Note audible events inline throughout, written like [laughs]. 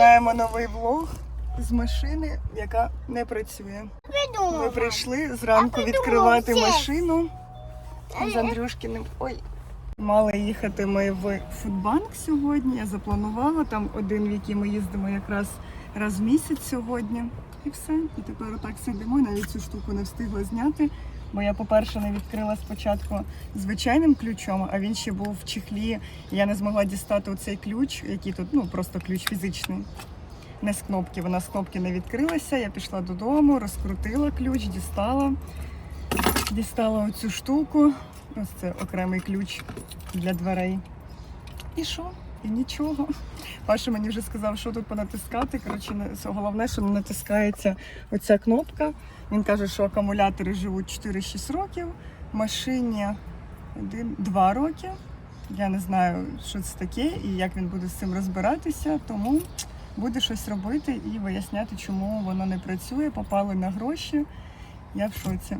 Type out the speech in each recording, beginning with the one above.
Починаємо новий влог з машини, яка не працює. Ми прийшли зранку відкривати машину з Андрюшкіним. Ой. Мали їхати ми в фудбанк сьогодні. Я запланувала там один, в який ми їздимо якраз раз в місяць сьогодні. І все. І тепер отак сидимо. Навіть цю штуку не встигла зняти. Бо я, по-перше, не відкрила спочатку звичайним ключом, а він ще був в чехлі. Я не змогла дістати оцей ключ, який тут, ну просто ключ фізичний. Не з кнопки, вона з кнопки не відкрилася. Я пішла додому, розкрутила ключ, дістала. Дістала оцю штуку. Ось це окремий ключ для дверей. І що? І нічого. Паша мені вже сказав, що тут понатискати. Коротше, головне, що не натискається оця кнопка. Він каже, що акумулятори живуть 4-6 років, машині 1-2 роки. Я не знаю, що це таке і як він буде з цим розбиратися, тому буде щось робити і виясняти, чому воно не працює. Попали на гроші. Я в шоці.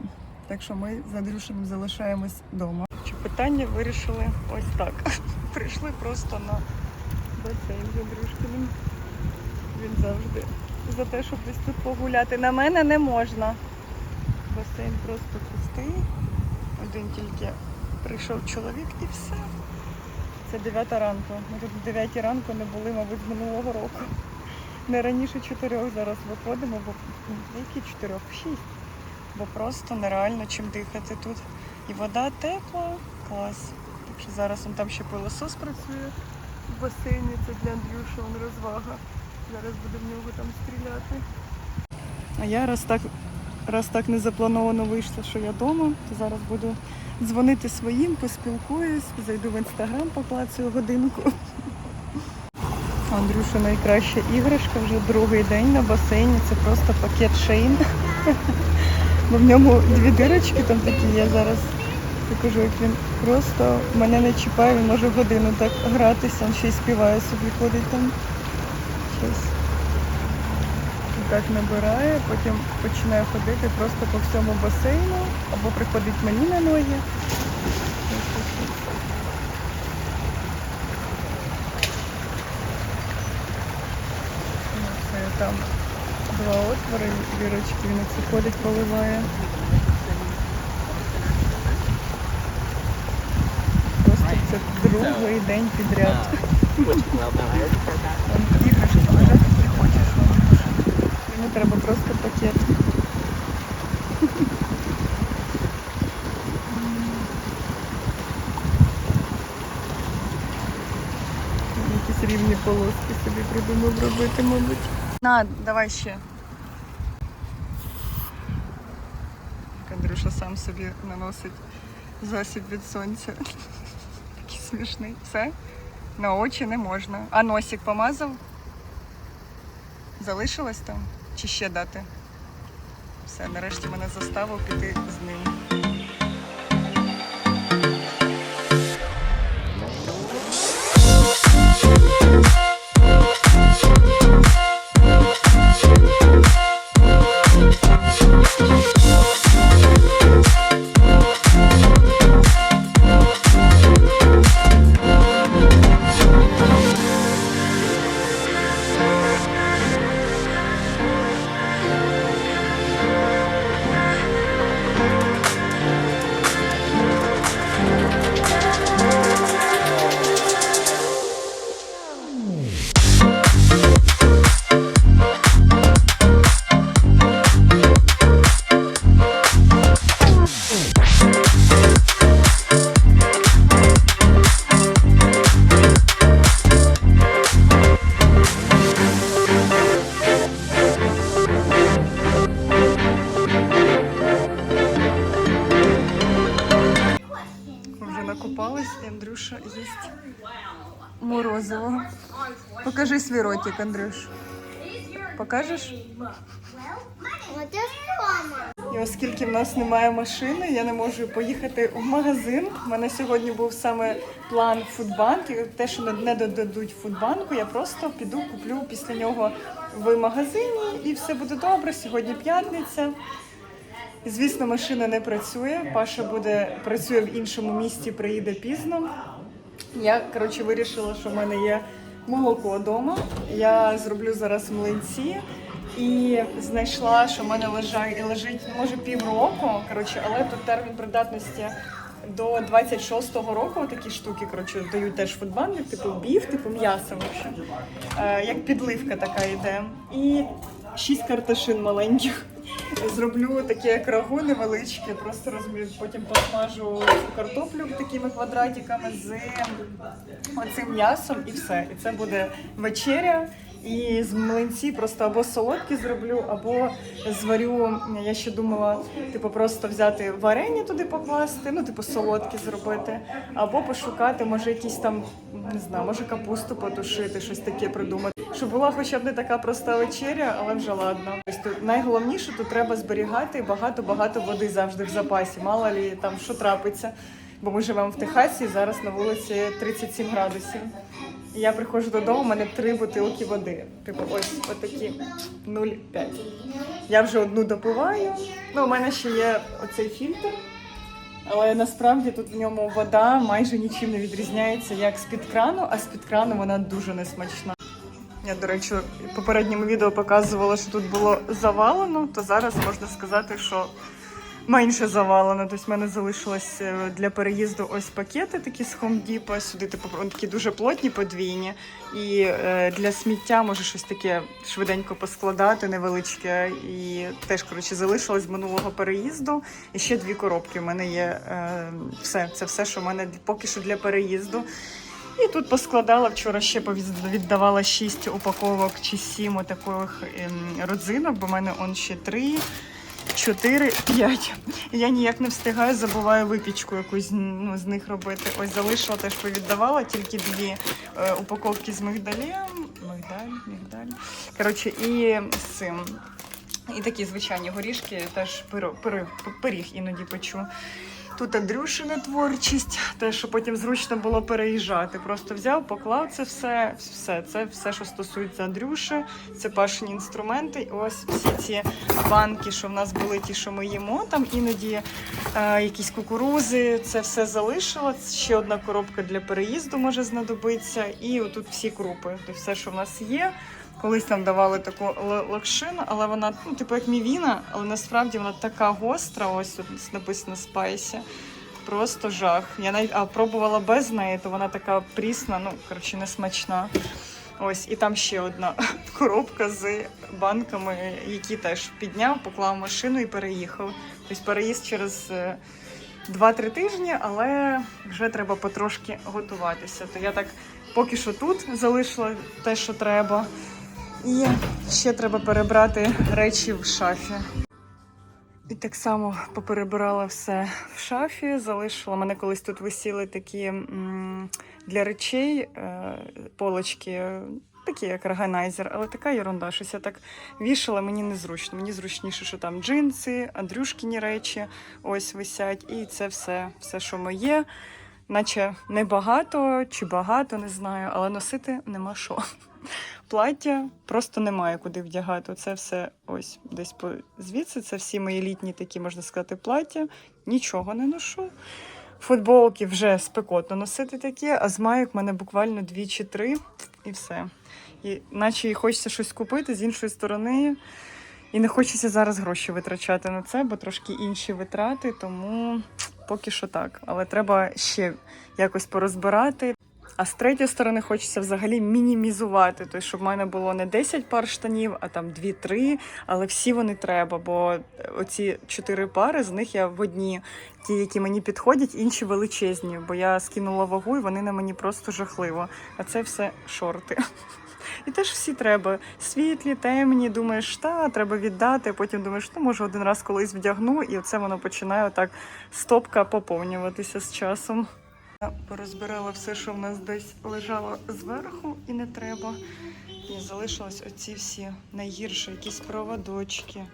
Так що ми з Андрюшем залишаємось вдома. Питання вирішили ось так. [laughs] Прийшли просто на басейн з Андрюшкиним. Він завжди за те, щоб десь тут погуляти. На мене не можна. Басейн просто пустий. Один тільки прийшов чоловік і все. Це 9 ранку. Ми тут в 9 ранку не були, мабуть, минулого року. Не раніше 4 зараз виходимо, бо ну, які 4? 6. Бо просто нереально чим дихати тут. І вода тепла, клас. Що зараз там ще пилосос працює в басейні, це для Андрюша он розвага. Зараз буде в нього там стріляти. А я раз так, раз так не заплановано вийшло, що я вдома, то зараз буду дзвонити своїм, поспілкуюсь, зайду в інстаграм, поклацаю годинку. Андрюша найкраща іграшка вже другий день на басейні. Це просто пакет шейн. Бо в ньому дві дирочки там такі є зараз. Покажу, як він просто мене не чіпає, він може годину так гратися, він ще й співає собі ходить там. Щось. Так набирає, потім починає ходити просто по всьому басейну, або приходить мені на ноги. Ну, Це там два отвори, вірочки, він оце ходить, поливає. другий день підряд. Which well now I already said that. Там іграшки лежать, які хочеш. Йому треба просто пакет. Якісь рівні полоски собі придумав робити, мабуть. На, давай ще. Так Андрюша сам собі наносить засіб від сонця. Смішний. Все? На очі не можна. А носик помазав? Залишилось там? Чи ще дати? Все, нарешті мене заставив піти з ним. Ми Покажи Андрюш. Покажеш? І оскільки в нас немає машини, я не можу поїхати в магазин. У мене сьогодні був саме план фудбанк. І те, що не- не додадуть фудбанку, я просто піду куплю після нього в магазині і все буде добре. Сьогодні п'ятниця. Звісно, машина не працює. Паша буде працює в іншому місті, приїде пізно. Я коротше вирішила, що в мене є молоко вдома. Я зроблю зараз млинці. І знайшла, що в мене лежать, лежить може півроку, коротше, але тут термін придатності до 26-го року такі штуки, коротше, дають теж фудбанник, типу біф, типу м'ясо. Е, як підливка така йде. І шість картошин маленьких. Зроблю таке як рагу невеличке, просто розмію, потім посмажу картоплю такими квадратиками з оцим м'ясом і все. І це буде вечеря. І з млинці просто або солодкі зроблю, або зварю. Я ще думала, типу, просто взяти варення туди покласти, ну, типу, солодкі зробити, або пошукати, може, якісь там, не знаю, може капусту потушити, щось таке придумати. Щоб була хоча б не така проста вечеря, але вже ладно. Тобто найголовніше, тут треба зберігати багато-багато води завжди в запасі. Мало лі там що трапиться. Бо ми живемо в Техасі, зараз на вулиці 37 градусів. Я приходжу додому, у мене три бутилки води. Типу, ось отакі 0,5. Я вже одну допиваю. Ну, у мене ще є оцей фільтр. Але насправді тут в ньому вода майже нічим не відрізняється, як з-під крану, а з-під крану вона дуже несмачна. Я, до речі, попередньому відео показувала, що тут було завалено, то зараз можна сказати, що менше завалено. Тобто в мене залишилось е, для переїзду ось пакети такі з Depot. Сюди типу такі дуже плотні, подвійні. І е, для сміття може щось таке швиденько поскладати, невеличке. І теж коротше залишилось минулого переїзду. І ще дві коробки. У мене є е, все. Це все, що в мене поки що для переїзду. І тут поскладала вчора ще віддавала 6 упаковок чи 7 таких ем, родзинок, бо в мене он ще 3, 4, 5. Я ніяк не встигаю, забуваю випічку якусь ну, з них робити. Ось залишила теж повіддавала, тільки дві е, упаковки з мигдалем. Мигдаль, мигдаль. Коротше, і з цим. І такі звичайні горішки, теж пиро, пиріг іноді печу. Тут Андрюшина творчість, те, що потім зручно було переїжджати. Просто взяв, поклав це все, все. Це все, що стосується Андрюші, це пашені інструменти. І ось всі ці банки, що в нас були, ті, що ми їмо, там іноді е, якісь кукурузи, це все залишила. Ще одна коробка для переїзду може знадобитися. І отут всі крупи, тобто все, що в нас є. Колись нам давали таку л- локшину, але вона, ну, типу, як мівіна, але насправді вона така гостра, ось тут написано спайсі. Просто жах. Я навіть а, пробувала без неї, то вона така прісна, ну, коротше, не смачна. Ось, і там ще одна [laughs] коробка з банками, які теж підняв, поклав машину і переїхав. Тобто переїзд через е, 2-3 тижні, але вже треба потрошки готуватися. То я так поки що тут залишила те, що треба. І ще треба перебрати речі в шафі. І так само поперебирала все в шафі, залишила. Мене колись тут висіли такі для речей е, полочки, такі як органайзер, але така ерунда, щось я так вішала, мені незручно. Мені зручніше, що там джинси, Андрюшкіні речі ось висять, і це все, все, що моє. Наче небагато чи багато, не знаю, але носити нема що. Плаття просто немає куди вдягати. Це все ось десь по звідси. Це всі мої літні такі, можна сказати, плаття. Нічого не ношу. Футболки вже спекотно носити такі, а з майок в мене буквально дві чи три, і все. І наче і хочеться щось купити з іншої сторони. І не хочеться зараз гроші витрачати на це, бо трошки інші витрати, тому поки що так. Але треба ще якось порозбирати. А з третьої сторони хочеться взагалі мінімізувати. Тобто, щоб в мене було не 10 пар штанів, а там 2-3, але всі вони треба, бо оці 4 пари, з них я в одні, ті, які мені підходять, інші величезні, бо я скинула вагу і вони на мені просто жахливо. А це все шорти. І теж всі треба. Світлі, темні, думаєш, та треба віддати. Потім думаєш, та може один раз колись вдягну, і оце воно починає отак стопка поповнюватися з часом. Я порозбирала все, що в нас десь лежало зверху, і не треба. І залишилось оці всі найгірші, якісь проводочки,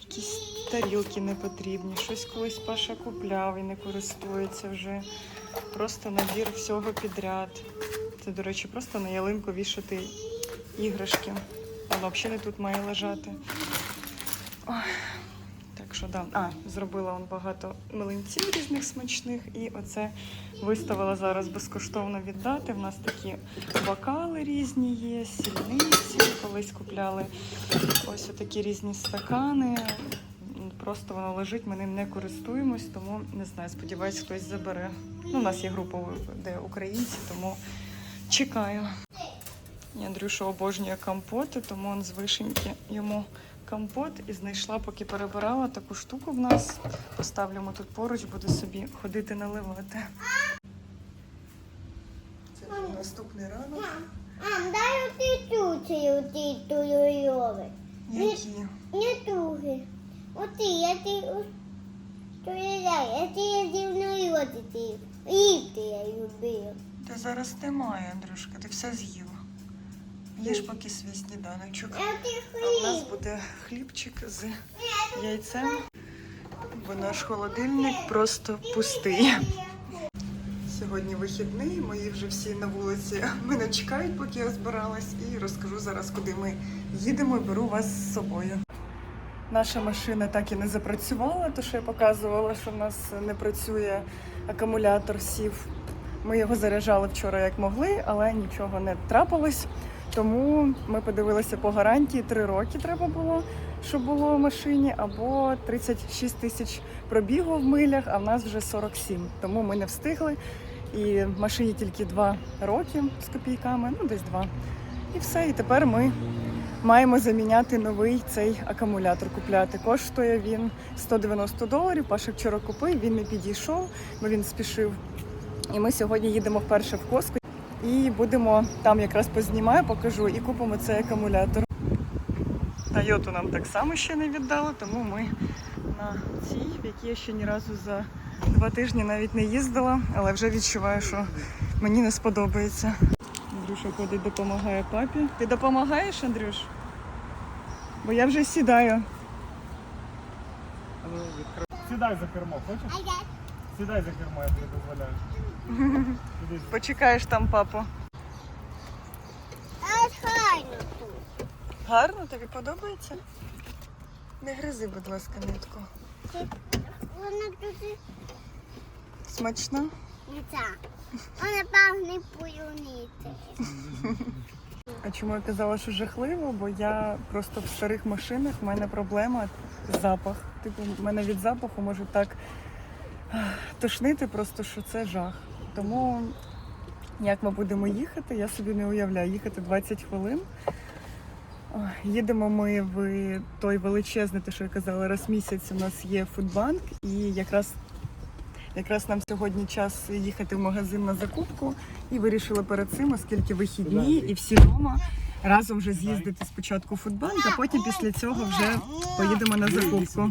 якісь тарілки непотрібні, щось колись Паша купляв і не користується вже. Просто набір всього підряд. Це, до речі, просто на ялинку вішати іграшки. Воно взагалі не тут має лежати. Ой. Що да. А, зробила он багато млинців різних смачних, і оце виставила зараз безкоштовно віддати. В нас такі бокали різні є, сільниці, колись купляли ось такі різні стакани. Просто воно лежить, ми ним не користуємось, тому не знаю, сподіваюсь, хтось забере. Ну, у нас є група, де українці, тому чекаю. Андрюша обожнює компоти, тому он з вишеньки йому компот і знайшла, поки перебирала таку штуку в нас. Поставлюємо тут поруч, буде собі ходити наливати. Це наступний ранок. Мам, дай оті тюці, оті туйойови. Які? Не туги. Оті, я ті туйоляй, я ті я дівної оті. Їсти я любила. Та зараз немає, Андрюшка, ти все з'їла. Їж поки свій сніданочок. А в нас буде хлібчик з яйцем, бо наш холодильник просто пустий. [laughs] Сьогодні вихідний, мої вже всі на вулиці мене чекають, поки я збиралась, і розкажу зараз, куди ми їдемо і беру вас з собою. Наша машина так і не запрацювала, то що я показувала, що в нас не працює акумулятор сів. Ми його заряджали вчора як могли, але нічого не трапилось. Тому ми подивилися по гарантії, три роки треба було, щоб було в машині, або 36 тисяч пробігу в милях, а в нас вже 47. Тому ми не встигли. І в машині тільки два роки з копійками, ну десь два. І все. І тепер ми маємо заміняти новий цей акумулятор купляти. Коштує він 190 доларів. Паша вчора купив, він не підійшов, бо він спішив. І ми сьогодні їдемо вперше в Коску і будемо там якраз познімаю, покажу і купимо цей акумулятор. Тойоту нам так само ще не віддали, тому ми на цій, в якій я ще ні разу за два тижні навіть не їздила, але вже відчуваю, що мені не сподобається. Андрюша ходить, допомагає папі. Ти допомагаєш, Андрюш? Бо я вже сідаю. Сідай за кермо, хочеш? Сідай за кермо, я тобі дозволяю. [laughs] Почекаєш там папу. Гарно, тобі подобається? Не гризи, будь ласка, нитку. Вона дуже Смачно? не ця. Вона пахне полуницею. А чому я казала, що жахливо? Бо я просто в старих машинах в мене проблема запах. Типу, в мене від запаху може так ах, тошнити, просто що це жах. Тому як ми будемо їхати, я собі не уявляю. Їхати 20 хвилин. Їдемо ми в той величезний, те, що я казала, раз в місяць у нас є фудбанк, і якраз Якраз нам сьогодні час їхати в магазин на закупку і вирішили перед цим, оскільки вихідні і всі вдома, разом вже з'їздити спочатку в фудбанк, а потім після цього вже поїдемо на закупку.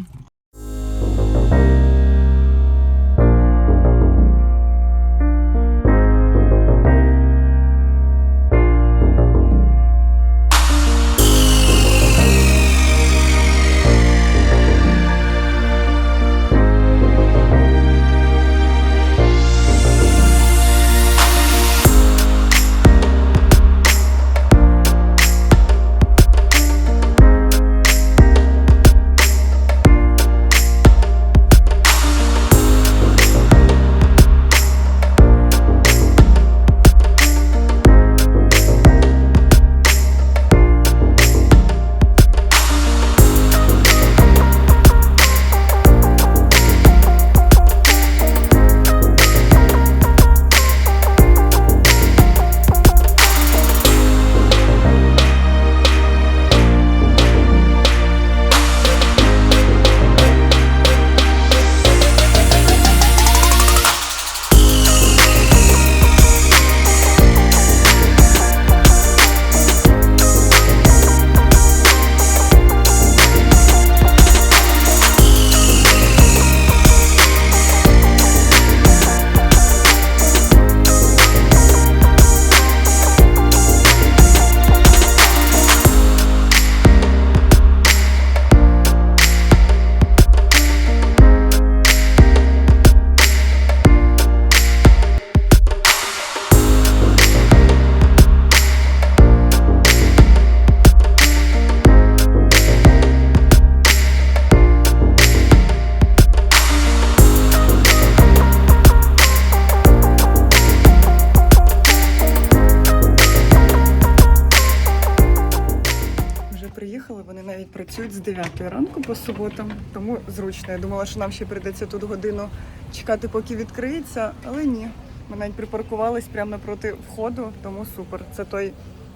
По суботам, тому зручно. Я думала, що нам ще прийдеться тут годину чекати, поки відкриється, але ні. Ми навіть припаркувались прямо напроти входу, тому супер. Це той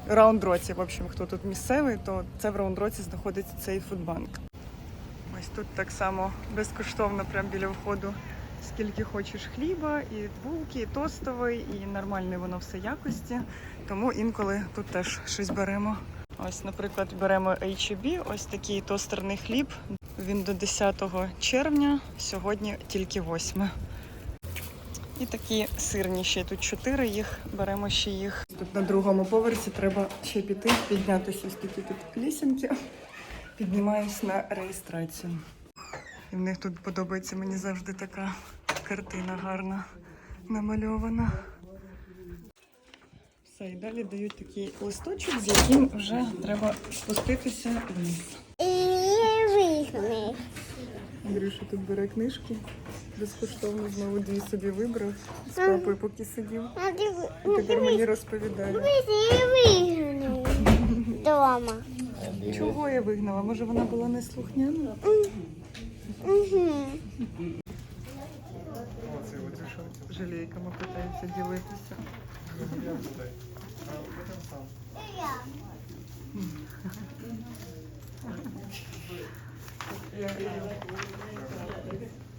раундроці. В общем, хто тут місцевий, то це в раундроці знаходиться цей фудбанк. Ось тут так само безкоштовно, прямо біля входу. Скільки хочеш хліба, і булки, і тостовий, і нормальне воно все якості. Тому інколи тут теж щось беремо. Ось, наприклад, беремо H&B, ось такий тостерний хліб. Він до 10 червня, сьогодні тільки 8. І такі сирні ще тут чотири їх, беремо ще їх. Тут на другому поверсі треба ще піти, піднятися ось такі тут лісенки. Піднімаюсь на реєстрацію. І в них тут подобається мені завжди така картина гарна намальована. Все, і далі дають такий листочок, з яким вже треба спуститися вниз. І не. Андрюша тут бере книжки. Безкоштовно знову дві собі вибрав. З папою поки сидів. І тепер мені розповідає. не дома. Чого я вигнала? Може вона була неслухняна? Угу. Оце, оце? Жалейками питається ділитися.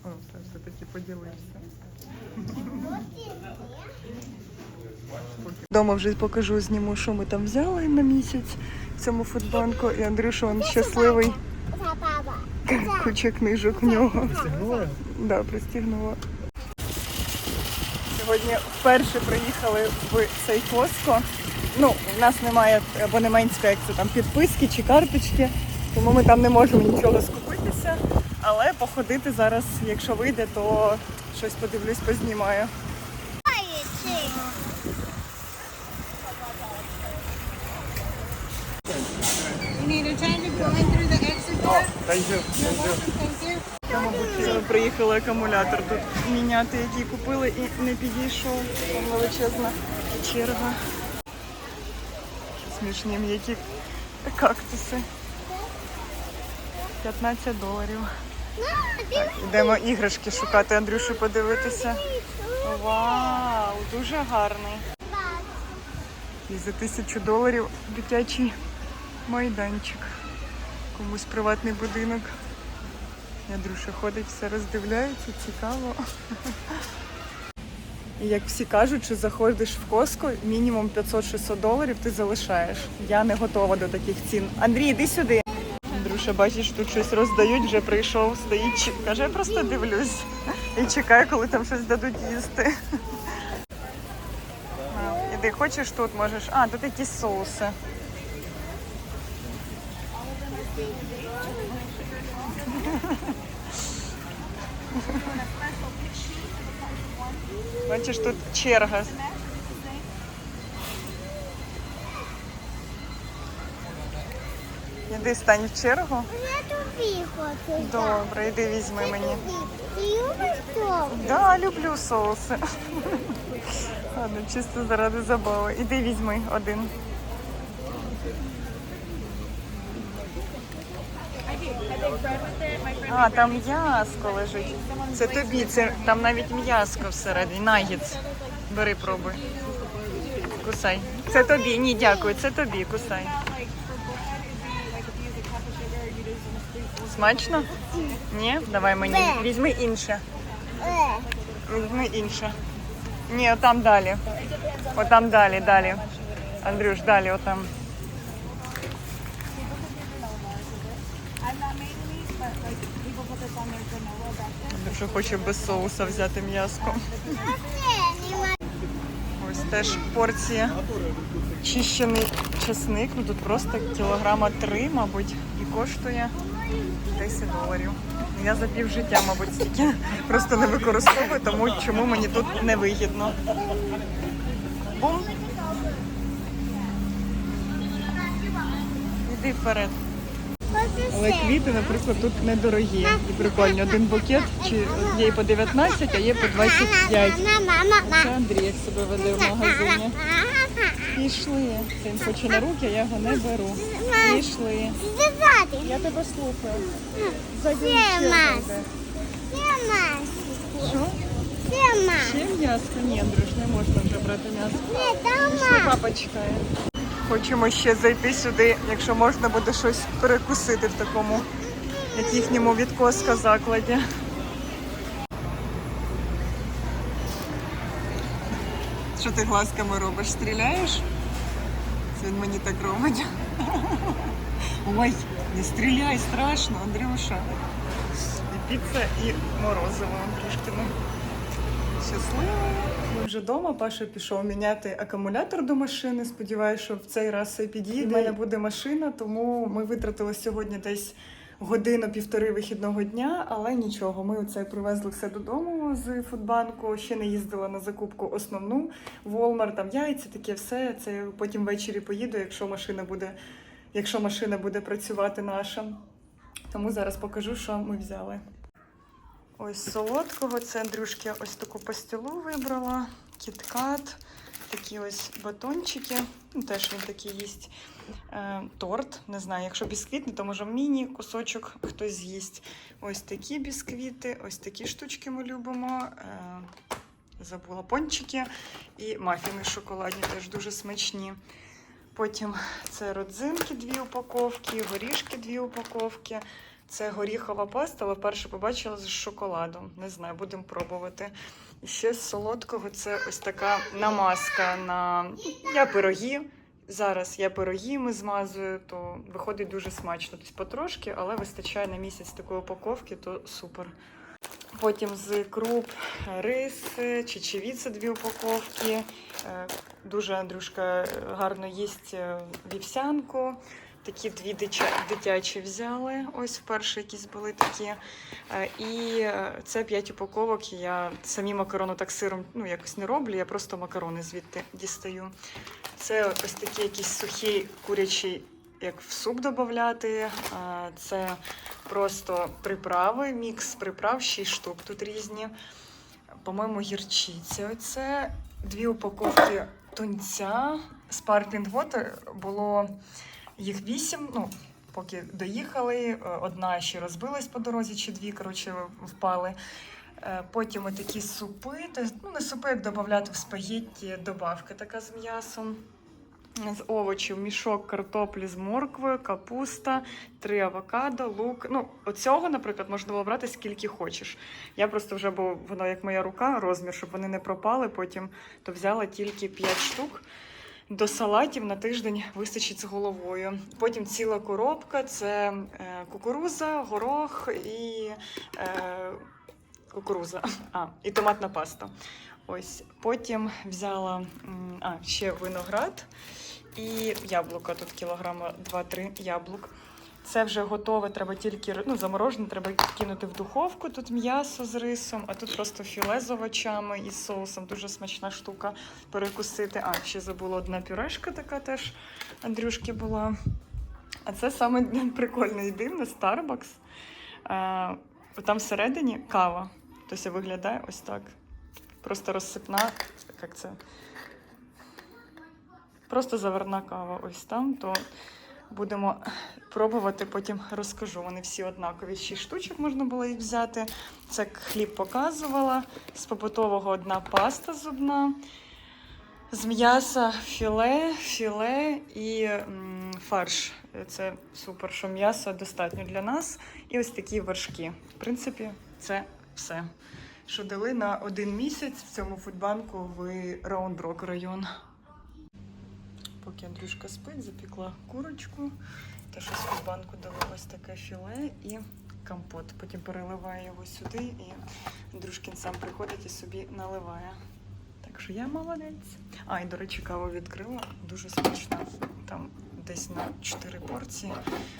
О, все, все-таки поділився. Дома вже покажу, зніму, що ми там взяли на місяць в цьому фудбанку. І Андрюша він щасливий. Куча книжок в нього. Да, пристігнула. Сьогодні вперше приїхали в цей Коско. Ну, у нас немає абонементської як це там підписки чи карточки, тому ми там не можемо нічого скупитися. Але походити зараз, якщо вийде, то щось подивлюсь, познімаю. You need a приїхали акумулятор тут міняти, який купили і не підійшов. Там величезна черга. Смішні м'які кактуси. 15 доларів. Йдемо іграшки шукати, Андрюшу подивитися. Вау, дуже гарний. І за тисячу доларів дитячий майданчик. Комусь приватний будинок. Андрюша ходить, все роздивляється, цікаво. І як всі кажуть, що заходиш в Коско, мінімум 500-600 доларів ти залишаєш. Я не готова до таких цін. Андрій, іди сюди. Андрюша, бачиш, тут щось роздають, вже прийшов, стоїть, каже, я просто дивлюсь і чекаю, коли там щось дадуть їсти. Іди, хочеш тут можеш. А, тут якісь соуси. Бачиш, тут черга. Іди стань в чергу. Я тобі хочу. Добре, іди візьми мені. Ти любиш то? Да, люблю соуси. [laughs] Ладно, чисто заради забави. Іди візьми один. А, там м'яско лежить. Це тобі, це там навіть м'яско всередині. Нагіц. Бери, пробуй. Кусай. Це тобі. Ні, дякую, це тобі, кусай. Смачно? Ні? Давай мені. Візьми інше. Е. Візьми інше. Ні, отам далі. Отам далі, далі. Андрюш, далі, отам. Андрюша хоче без соуса взяти м'яско. Ось теж порція. Чищений чесник. Ну тут просто кілограма три, мабуть, і коштує 10 доларів. Я за пів життя, мабуть, стільки просто не використовую, тому чому мені тут невигідно. Бум. Іди вперед. Але квіти, наприклад, тут недорогі і прикольні. Один букет чи є по 19, а є по 25. Це Андрій як себе веде в магазині. Пішли. Це він хоче на руки, а я його не беру. Пішли. Я тебе слухаю. Зайди ще. Що? Ще м'ясо? Ні, Андрюш, не можна вже брати м'ясо. Не, там Пішли, мас. Хочемо ще зайти сюди, якщо можна буде щось перекусити в такому, як їхньому відкоска закладі. Що ти глазками робиш? Стріляєш? Це він мені так робить. Ой, не стріляй, страшно, Андрюша. І піца, і морозиво Андрюшкине. Щасливо. Ми вже вдома. Паша пішов міняти акумулятор до машини. Сподіваюся, що в цей раз все підійде. У мене буде машина, тому ми витратили сьогодні десь годину-півтори вихідного дня, але нічого. Ми оце привезли все додому з фудбанку. Ще не їздила на закупку основну Walmart, там яйця, таке все. Це потім ввечері поїду, якщо машина буде, якщо машина буде працювати наша. Тому зараз покажу, що ми взяли. Ось солодкого. Це Андрюшки ось таку пастилу вибрала. Кіткат, такі ось батончики. Ну, теж він такий їсть. Е, торт. Не знаю, якщо бісквітний, то може міні кусочок хтось з'їсть. Ось такі бісквіти, ось такі штучки ми любимо. Е, забула пончики і мафіни шоколадні теж дуже смачні. Потім це родзинки, дві упаковки, горішки, дві упаковки. Це горіхова паста, але вперше побачила з шоколадом. Не знаю, будемо пробувати. І ще з солодкого це ось така намазка на я пироги. Зараз я пирогами змазую, то виходить дуже смачно. Тобто потрошки, але вистачає на місяць такої упаковки, то супер. Потім з круп рис, чечевіця дві упаковки. Е, Дуже Андрюшка гарно їсть е, вівсянку. Такі дві дитячі взяли. Ось вперше якісь були такі. Е, І е, це 5 упаковок. Я самі макарони так сиром ну, якось не роблю, я просто макарони звідти дістаю. Це ось такі якісь сухі курячі, як в суп додати. Це просто приправи, мікс приправ, 6 штук тут різні. По-моєму, гірчиця. Оце дві упаковки тунця. Sparkling Water було їх вісім. Ну, поки доїхали, е, одна ще розбилась по дорозі, чи дві, коротше, впали. Е, Потім такі супи, ну не супи, як додати в спагетті, добавка така з м'ясом. З овочів, мішок картоплі з морквою, капуста, три авокадо, лук. Ну, оцього, наприклад, можна було брати скільки хочеш. Я просто вже, бо воно як моя рука, розмір, щоб вони не пропали потім, то взяла тільки 5 штук. До салатів на тиждень вистачить з головою. Потім ціла коробка це е, кукуруза, горох і е, кукуруза. А, і томатна паста. Ось. Потім взяла а, ще виноград і яблука. Тут кілограма 2-3 яблук. Це вже готове, треба тільки ну, заморожене, треба кинути в духовку. Тут м'ясо з рисом, а тут просто філе з овочами і соусом. Дуже смачна штука перекусити. А, ще забула одна пюрешка така теж Андрюшки була. А це саме [laughs] прикольне і дивне Starbucks. Е, там всередині кава. Тобто виглядає ось так. Просто розсипна, як це? Просто заварна кава ось там, то будемо пробувати, потім розкажу. Вони всі однакові. Шість штучок можна було їх взяти. Це хліб показувала. З побутового одна паста зубна. З м'яса філе, філе і фарш. Це супер, що м'ясо достатньо для нас. І ось такі вершки. В принципі, це все. Що дали на один місяць в цьому фудбанку в Раундброк район. Поки Андрюшка спить, запікла курочку. Та що з фудбанку дали ось таке філе і компот. Потім переливаю його сюди, і Андрюшкін сам приходить і собі наливає. Так що я молодець. А, і, до речі, каву відкрила. Дуже смачно. Там десь на 4 порції.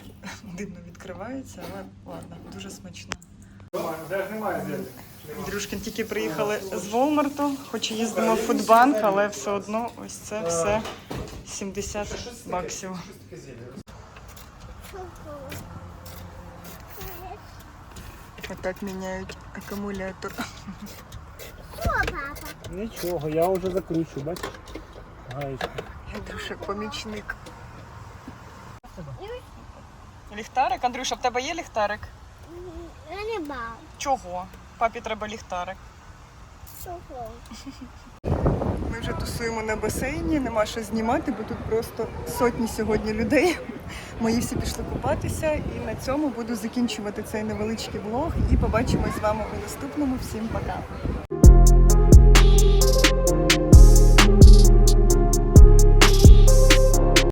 [laughs] Дивно відкривається, але ладно, дуже смачно. Андрюшкін тільки приїхали з Волмарту, хоч і їздимо в фудбанк, але все одно ось це все 70 баксів. Таке міняють акумулятор. Що, папа? Нічого, я вже закручу, бачиш? Гаєчку. Андрюша, помічник. Ліхтарик? Андрюша, в тебе є ліхтарик? Я не бав. Чого? Папі треба ліхтарик. Чого? Вже тусуємо на басейні, нема що знімати, бо тут просто сотні сьогодні людей. [laughs] Мої всі пішли купатися, і на цьому буду закінчувати цей невеличкий влог. І побачимось з вами у наступному. Всім пока!